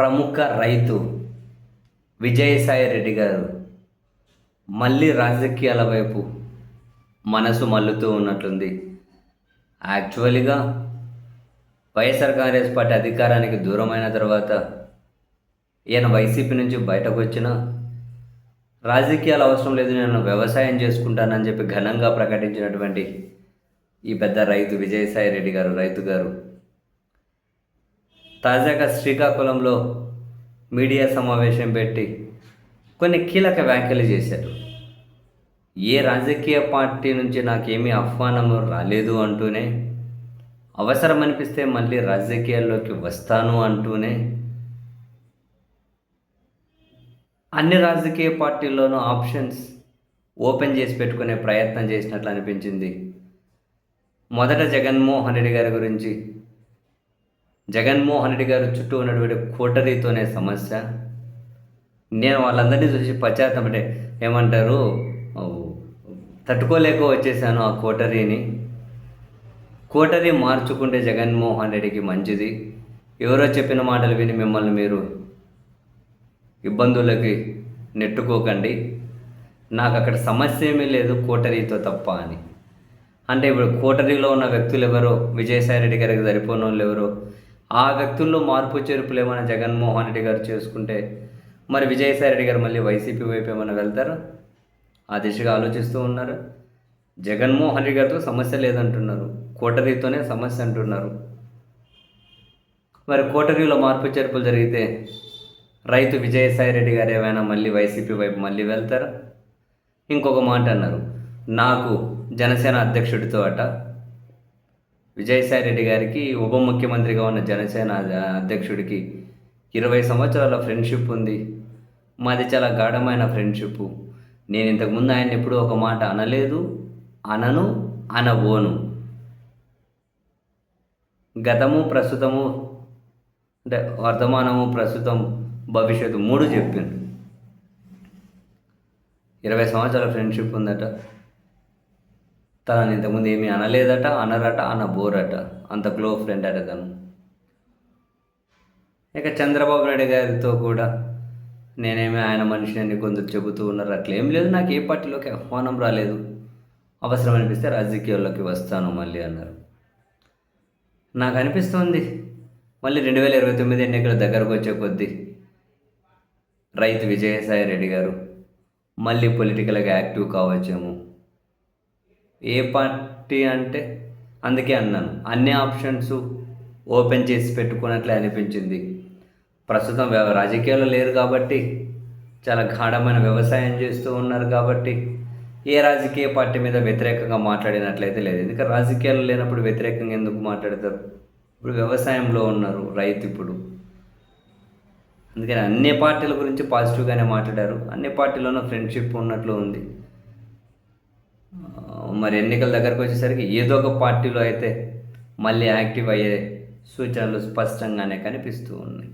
ప్రముఖ రైతు విజయసాయి రెడ్డి గారు మళ్ళీ రాజకీయాల వైపు మనసు మల్లుతూ ఉన్నట్లుంది. యాక్చువల్గా వైఎస్ఆర్ కాంగ్రెస్ పార్టీ అధికారానికి దూరమైన తర్వాత ఈయన వైసీపీ నుంచి బయటకు వచ్చిన రాజకీయాలు అవసరం లేదు నేను వ్యవసాయం చేసుకుంటానని చెప్పి ఘనంగా ప్రకటించినటువంటి ఈ పెద్ద రైతు విజయసాయి రెడ్డి గారు రైతు గారు తాజాగా శ్రీకాకుళంలో మీడియా సమావేశం పెట్టి కొన్ని కీలక వ్యాఖ్యలు చేశారు. ఏ రాజకీయ పార్టీ నుంచి నాకేమీ ఆహ్వానము రాలేదు అంటూనే అవసరం అనిపిస్తే మళ్ళీ రాజకీయాల్లోకి వస్తాను అంటూనే అన్ని రాజకీయ పార్టీల్లోనూ ఆప్షన్స్ ఓపెన్ చేసి పెట్టుకునే ప్రయత్నం చేసినట్లు అనిపించింది. మొదట జగన్మోహన్ రెడ్డి గారి గురించి జగన్మోహన్ రెడ్డి గారు చుట్టూ ఉన్నటువంటి కోటరీతోనే సమస్య. నేను వాళ్ళందరినీ చూసి పశ్చాత్తం అంటే ఏమంటారు తట్టుకోలేక వచ్చేసాను ఆ కోటరీని. కోటరీ మార్చుకుంటే జగన్మోహన్ రెడ్డికి మంచిది. ఎవరో చెప్పిన మాటలు విని మిమ్మల్ని మీరు ఇబ్బందులకి నెట్టుకోకండి. నాకు అక్కడ సమస్య ఏమీ లేదు కోటరీతో తప్ప అని. అంటే ఇప్పుడు కోటరీలో ఉన్న వ్యక్తులు ఎవరో? విజయసాయి రెడ్డి గారికి సరిపోని వాళ్ళు ఎవరో? ఆ వ్యక్తుల్లో మార్పు చేర్పులు ఏమైనా జగన్మోహన్ రెడ్డి గారు చేసుకుంటే మరి విజయసాయి రెడ్డి గారు మళ్ళీ వైసీపీ వైపు ఏమైనా వెళ్తారా? ఆ దిశగా ఆలోచిస్తూ ఉన్నారు. జగన్మోహన్ రెడ్డి గారితో సమస్య లేదంటున్నారు. కోటరీతోనే సమస్య అంటున్నారు. మరి కోటరీలో మార్పు చేర్పులు జరిగితే రైతు విజయసాయి రెడ్డి గారు ఏమైనా మళ్ళీ వైసీపీ వైపు మళ్ళీ వెళ్తారా? ఇంకొక మాట అన్నారు. నాకు జనసేన అధ్యక్షుడితో అట విజయసాయి రెడ్డి గారికి ఉప ముఖ్యమంత్రిగా ఉన్న జనసేన అధ్యక్షుడికి ఇరవై సంవత్సరాల ఫ్రెండ్షిప్ ఉంది. మాది చాలా గాఢమైన ఫ్రెండ్షిప్. నేను ఇంతకుముందు ఆయన ఎప్పుడూ ఒక మాట అనలేదు అనను అనబోను. గతము ప్రస్తుతము అంటే వర్తమానము ప్రస్తుతం భవిష్యత్తు మూడు చెప్పిండు ఇరవై సంవత్సరాల ఫ్రెండ్షిప్ ఉందట. తనని ఇంతకుముందు ఏమీ అనలేదట అనరట అన్న బోరట. అంత క్లో ఫ్రెండ్ అట తను. ఇక చంద్రబాబు నాయుడు గారితో కూడా నేనేమి ఆయన మనిషిని కొందరు చెబుతూ ఉన్నారు. అట్లా ఏం లేదు నాకు ఏ పార్టీలోకి ఆహ్వానం రాలేదు. అవసరం అనిపిస్తే రాజకీయాల్లోకి వస్తాను మళ్ళీ అన్నారు. నాకు అనిపిస్తుంది మళ్ళీ రెండు వేల ఇరవై తొమ్మిది ఎన్నికల దగ్గరకు వచ్చే కొద్దీ రైతు విజయసాయి రెడ్డి గారు మళ్ళీ పొలిటికల్గా యాక్టివ్ కావచ్చేమో. ఏ పార్టీ అంటే అందుకే అన్నాను. అన్ని ఆప్షన్స్ ఓపెన్ చేసి పెట్టుకున్నట్లే అనిపించింది. ప్రస్తుతం రాజకీయాలు రాజకీయాల్లో లేరు కాబట్టి చాలా గాఢమైన వ్యవసాయం చేస్తూ ఉన్నారు కాబట్టి ఏ రాజకీయ పార్టీ మీద వ్యతిరేకంగా మాట్లాడినట్లయితే లేదు. ఎందుకంటే రాజకీయాలు లేనప్పుడు వ్యతిరేకంగా ఎందుకు మాట్లాడతారు? ఇప్పుడు వ్యవసాయంలో ఉన్నారు రైతు ఇప్పుడు. అందుకని అన్ని పార్టీల గురించి పాజిటివ్గానే మాట్లాడారు. అన్ని పార్టీలోనూ ఫ్రెండ్షిప్ ఉన్నట్లు ఉంది. మరి ఎన్నికల దగ్గరకు వచ్చేసరికి ఏదో ఒక పార్టీలో అయితే మళ్ళీ యాక్టివ్ అయ్యే సూచనలు స్పష్టంగానే కనిపిస్తూ ఉన్నాయి.